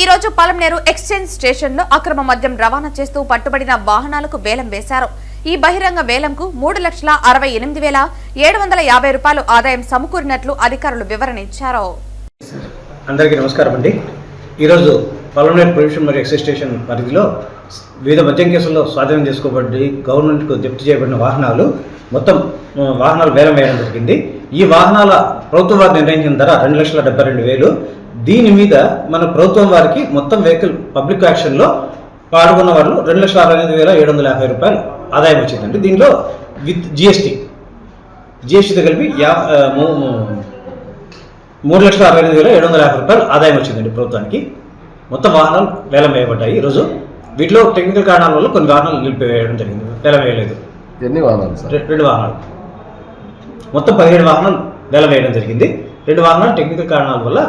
ఈ రోజు పలంనేరు ఎక్స్చేంజ్ స్టేషన్లో అక్రమ మద్యం రవాణా చేస్తూ పట్టుబడిన వాహనాలకు వేలం వేశారు. ఈ బహిరంగ వేలంకు మూడు లక్షల అరవై ఎనిమిది వేల ఏడు వందల యాభై రూపాయలు ఆదాయం సమకూరినట్లు అధికారులు వివరణ ఇచ్చారు. అందరికీ నమస్కారం అండి. ఈరోజు పలమనేరు ప్రొవిషన్ మరియు ఎక్సైజ్ స్టేషన్ పరిధిలో వివిధ మద్యం కేసుల్లో స్వాధీనం చేసుకోబడి గవర్నమెంట్కు జప్తు చేయబడిన వాహనాలు మొత్తం వాహనాలు వేలం వేయడం జరిగింది. ఈ వాహనాల ప్రభుత్వం వారు నిర్ణయించిన ధర రెండు లక్షల డెబ్బై రెండు వేలు దీని మీద మన ప్రభుత్వం వారికి మొత్తం వెహికల్ పబ్లిక్ యాక్షన్లో పాల్గొన్న వాళ్ళు రెండు లక్షల అరవై ఎనిమిది వేల ఏడు వందల యాభై రూపాయలు ఆదాయం వచ్చిందండి. దీనిలో విత్ జిఎస్టీ జిఎస్టీతో కలిపి యా మూడు లక్షల అరవై ఎనిమిది వేల ఏడు వందల యాభై రూపాయలు ఆదాయం వచ్చిందండి ప్రభుత్వానికి. మొత్తం వాహనాలు వేలం వేయబడ్డాయి. ఈరోజు వీటిలో టెక్నికల్ కారణాల వల్ల కొన్ని వాహనాలు నిలిపివేయడం జరిగింది. వేలం వేయలేదు. ఎన్ని వాహనాలు సార్? రెండు వాహనాలు. మొత్తం పదిహేడు వాహనాలు వేలం వేయడం జరిగింది. రెండు వాహనాలు టెక్నికల్ కారణాల వల్ల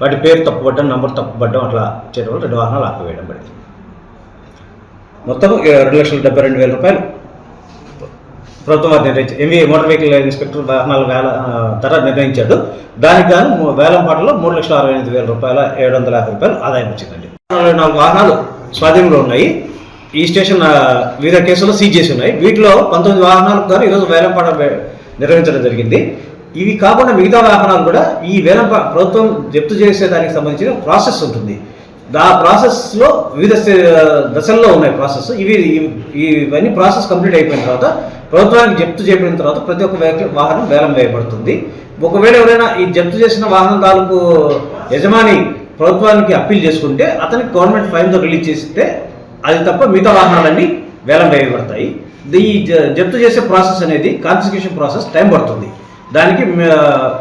వాటి పేరు తప్పుపడ్డం నంబర్ తప్పుపడ్డం అట్లా చేయడం వల్ల రెండు వాహనాలు ఆపివేయడం పడింది. మొత్తం రెండు లక్షల డెబ్బై రెండు వేల రూపాయలు. ప్రభుత్వం వారు నిర్ణయించారు ఎంవీ మోటార్ వెహికల్ ఇన్స్పెక్టర్ వాహనాల వేల ధర నిర్ణయించాడు. దానికి గాను వేలం పాటలో మూడు లక్షల అరవై ఎనిమిది వేల రూపాయల ఏడు వందల యాభై రూపాయలు ఆదాయం వచ్చిందండి. నాలుగు వాహనాలు స్వాధీనంలో ఉన్నాయి. ఈ స్టేషన్ వివిధ కేసుల్లో సీజ్ చేసి ఉన్నాయి. వీటిలో పంతొమ్మిది వాహనాలకు గాను ఈరోజు వేలం పాట నిర్వహించడం జరిగింది. ఇవి కాకుండా మిగతా వాహనాలు కూడా ఈ వేలం ప్రభుత్వం జప్తు చేసే దానికి సంబంధించిన ప్రాసెస్ ఉంటుంది. ఆ ప్రాసెస్లో వివిధ దశల్లో ఉన్నాయి ప్రాసెస్. ఇవి ఇవి- ఇవన్నీ ప్రాసెస్ కంప్లీట్ అయిపోయిన తర్వాత ప్రభుత్వానికి జప్తు చేయబడిన తర్వాత ప్రతి ఒక్క వాహనం వేలం వేయబడుతుంది. ఒకవేళ ఎవరైనా ఈ జప్తు చేసిన వాహనం తాలూకు యజమాని ప్రభుత్వానికి అప్పీల్ చేసుకుంటే అతనికి గవర్నమెంట్ ఫైన్తో రిలీజ్ చేస్తే అది తప్ప మిగతా వాహనాలన్నీ వేలం వేయబడతాయి. ఈ జ- జప్తు చేసే ప్రాసెస్ అనేది కాన్సిక్యూషన్ ప్రాసెస్ టైం పడుతుంది. దానికి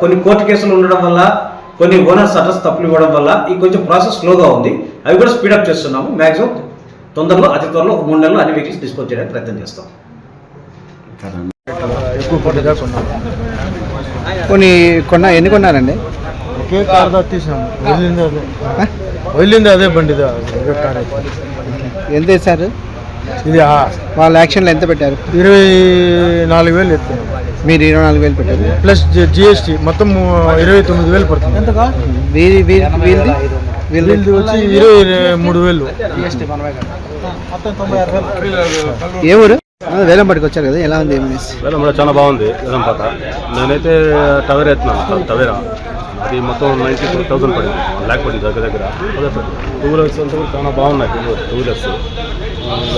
కొన్ని కోర్టు కేసులు ఉండడం వల్ల కొన్ని ఓనర్స్ అడ్రస్ తప్పులు ఇవ్వడం వల్ల ఈ కొంచెం ప్రాసెస్ స్లోగా ఉంది. అవి కూడా స్పీడప్ చేస్తున్నాము. మ్యాక్సిమం తొందరలో అతి త్వరలో ఒక మూడు నెలలు అన్ని వెహికల్స్ డిస్పోజ్ చేయడానికి ప్రయత్నం చేస్తాం. కొన్నాం కొన్ని ఎన్ని కొన్నారండి? ఒకే కార్ దా తీసాం. వెళ్ళింది అదే. అయితే. ఎంత వేశారు ఇది ఆ వాళ్ళ యాక్షన్లో ఎంత పెట్టారు? ఇరవై నాలుగు వేలు ఎత్తున్నాం మీరు ఇరవై నాలుగు వేలు పెట్టారు. ప్లస్ జిఎస్టీ మొత్తం ఇరవై తొమ్మిది వేలు పడుతుంది. వీరి వీరి వీరిది? వీళ్ళది వీళ్ళది వచ్చి ఇరవై మూడు వేలు. ఏ ఊరు? వేలంపాటికి వచ్చారు కదా ఎలా ఉంది ఏమనేసి వేలం కూడా చాలా బాగుంది వేలం పాట నేనైతే టవేరా ఎత్తున్నాను టవేరా. అది మొత్తం నైంటీ టూ థౌసండ్ పడింది ల్యాక్ పడింది దగ్గర దగ్గర. అదే టూ వీలర్స్ అంతా కూడా చాలా బాగున్నాయి టూ వీలర్స్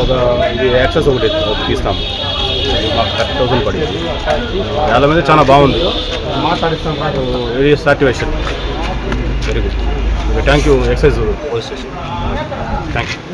ఒక ఇది యాక్సెస్ ఒకటి తీస్తాము మాకు థర్టీ థౌసండ్ పడింది. వేల మీద చాలా బాగుంది. Very satisfaction very good thank you excise police station thank you